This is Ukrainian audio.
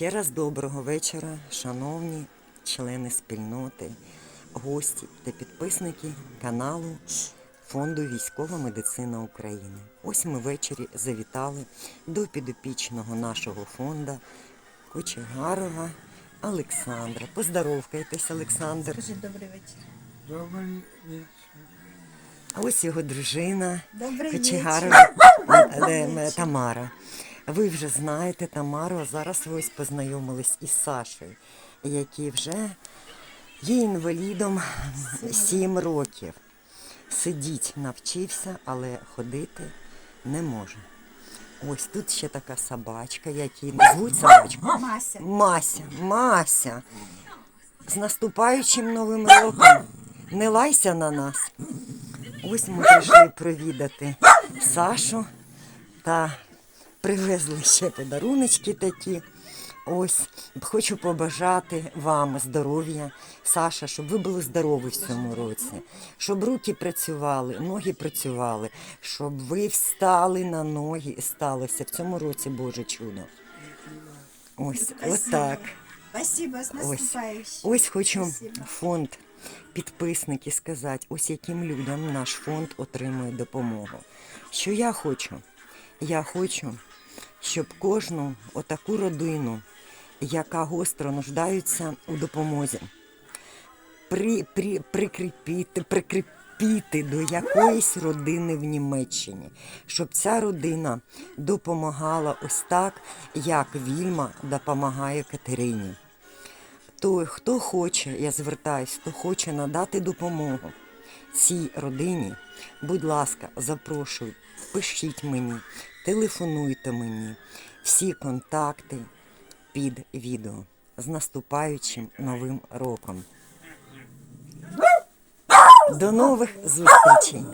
Ще раз доброго вечора, шановні члени спільноти, гості та підписники каналу Фонду Військова медицина України. Ось ми ввечері завітали до підопічного нашого фонду Кочегарова Олександра. Поздоровкайтесь, Олександр. Скажи добрий вечір. Добрий вечір. А ось його дружина Добрий Кочегарова е, е, Тамара. Ви вже знаєте Тамару, а зараз ви ось познайомились із Сашею, який вже є інвалідом 7 років. Сидіть навчився, але ходити не може. Ось тут ще така собачка, які звуть собачку. Мася. Мася, Мася. З наступаючим новим роком. Не лайся на нас. Ось ми прийшли провідати Сашу та привезли ще подаруночки такі. Ось хочу побажати вам здоров'я, Саша, щоб ви були здорові в цьому році, щоб руки працювали, ноги працювали, щоб ви встали на ноги і сталося в цьому році Боже чудо. Ось, Спасибо. отак. Ось, ось хочу фонд підписники сказати, ось яким людям наш фонд отримує допомогу. Що я хочу? Я хочу, щоб кожну отаку родину, яка гостро нуждається у допомозі, при, при, прикріпити, прикріпити до якоїсь родини в Німеччині, щоб ця родина допомагала ось так, як Вільма допомагає Катерині. То хто хоче, я звертаюсь, хто хоче надати допомогу цій родині, будь ласка, запрошую, пишіть мені, телефонуйте мені. Всі контакти під відео. З наступаючим новим роком. До нових зустрічей!